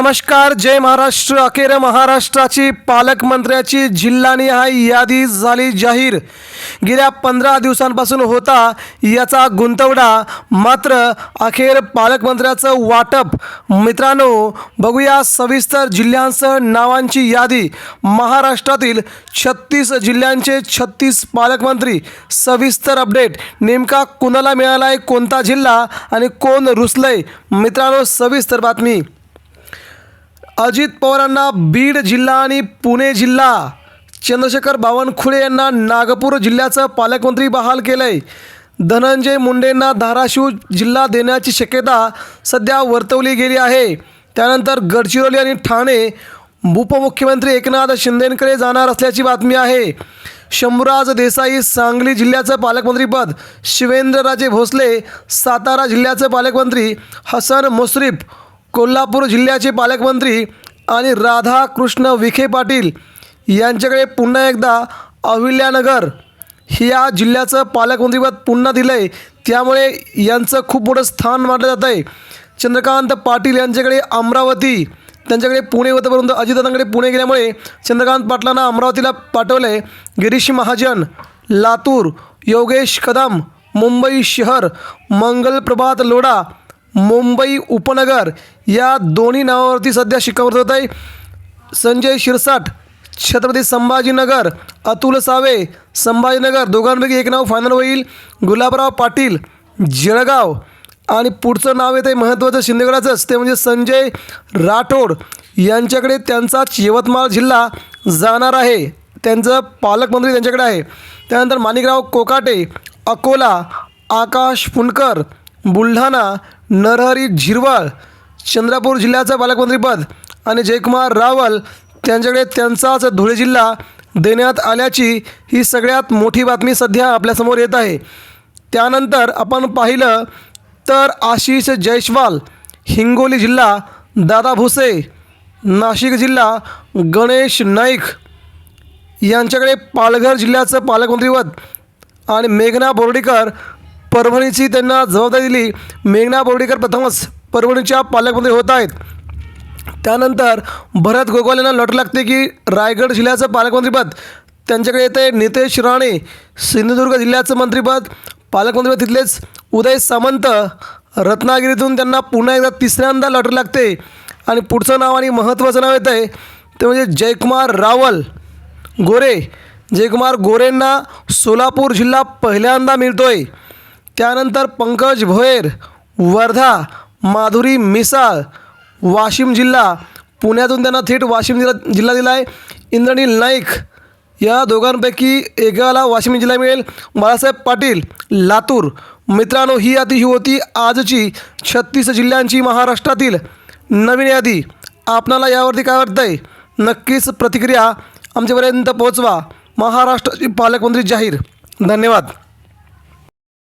नमस्कार जय महाराष्ट्र. अखेर महाराष्ट्राची पालकमंत्र्याची जिल्हानिहाय यादी झाली जाहीर. गेल्या पंधरा दिवसांपासून होता याचा गुंतवडा. मात्र अखेर पालकमंत्र्याचं वाटप. मित्रांनो बघूया सविस्तर जिल्ह्यांसह नावांची यादी. महाराष्ट्रातील छत्तीस जिल्ह्यांचे छत्तीस पालकमंत्री. सविस्तर अपडेट. नेमका कुणाला मिळाला आहे कोणता जिल्हा आणि कोण रुसलंय? मित्रांनो सविस्तर बातमी. अजित पवारांना बीड जिल्हा आणि पुणे जिल्हा. चंद्रशेखर बावनकुळे यांना नागपूर जिल्ह्याचं पालकमंत्री बहाल केलं आहे धनंजय मुंडेंना धाराशिव जिल्हा देण्याची शक्यता सध्या वर्तवली गेली आहे. त्यानंतर गडचिरोली आणि ठाणे उपमुख्यमंत्री एकनाथ शिंदेंकडे जाणार असल्याची बातमी आहे. शंभूराज देसाई सांगली जिल्ह्याचं पालकमंत्रीपद शिवेंद्रराजे भोसले सातारा जिल्ह्याचं पालकमंत्री हसन मुश्रीफ कोल्हापूर जिल्ह्याचे पालकमंत्री आणि राधाकृष्ण विखे पाटील यांच्याकडे पुन्हा एकदा अहिल्यानगर ह्या जिल्ह्याचं पालकमंत्रीपद पुन्हा दिलं आहे त्यामुळे यांचं खूप मोठं स्थान मानलं जात आहे. चंद्रकांत पाटील यांच्याकडे अमरावती त्यांच्याकडे पुणे होतं परंतु अजितदादांकडे पुणे गेल्यामुळे चंद्रकांत पाटलांना अमरावतीला पाठवलं आहे गिरीश महाजन लातूर योगेश कदम मुंबई शहर मंगल प्रभात लोढा मुंबई उपनगर या दोन्ही नावावरती सध्या शिकवत होत आहे. संजय शिरसाट छत्रपती संभाजीनगर अतुल सावे संभाजीनगर दोघांपैकी एक नाव फायनल होईल. गुलाबराव पाटील जळगाव. आणि पुढचं नाव येतं आहे महत्त्वाचं शिंदेगडाचंच. ते म्हणजे संजय राठोड. यांच्याकडे त्यांचाच यवतमाळ जिल्हा जाणार आहे. त्यांचं पालकमंत्री त्यांच्याकडे आहे. त्यानंतर माणिकराव कोकाटे अकोला आकाश फुंडकर बुलढाणा नरहरी झिरवाळ चंद्रपूर जिल्ह्याचं पालकमंत्रीपद आणि जयकुमार रावल त्यांच्याकडे त्यांचाच धुळे जिल्हा देण्यात आल्याची ही सगळ्यात मोठी बातमी सध्या आपल्यासमोर येत आहे. त्यानंतर आपण पाहिलं तर आशिष जयस्वाल हिंगोली जिल्हा दादा भुसे नाशिक जिल्हा गणेश नाईक यांच्याकडे पालघर जिल्ह्याचं पालकमंत्रीपद आणि मेघना बोर्डीकर परभणीची त्यांना जबाबदारी दिली. मेघना बोर्डीकर प्रथमच परभणीच्या पालकमंत्री होत आहेत. त्यानंतर भरत गोगोल यांना लॉटरी लागते की रायगड जिल्ह्याचं पालकमंत्रीपद. त्यांच्याकडे येतं आहे नितेश राणे सिंधुदुर्ग जिल्ह्याचं मंत्रीपद. पालकमंत्रीपद तिथलेच उदय सामंत रत्नागिरीतून त्यांना पुन्हा एकदा तिसऱ्यांदा लॉटरी लागते. आणि पुढचं नाव आणि महत्त्वाचं नाव येतं आहे ते म्हणजे जयकुमार रावल गोरे. जयकुमार गोरेंना सोलापूर जिल्हा पहिल्यांदा मिळतो आहे त्यानंतर पंकज भोयर वर्धा माधुरी मिसाळ वाशिम जिल्हा. पुण्यातून त्यांना थेट वाशिम जिल्हा जिल्हा दिला आहे. इंद्रनील नाईक या दोघांपैकी एकाला वाशिम जिल्हा मिळेल. बाळासाहेब पाटील लातूर. मित्रांनो ही यादी ही होती आजची छत्तीस जिल्ह्यांची महाराष्ट्रातील नवीन यादी. आपणाला यावरती काय वाटतं आहे नक्कीच प्रतिक्रिया आमच्यापर्यंत पोहोचवा. महाराष्ट्राची पालकमंत्री जाहीर. धन्यवाद.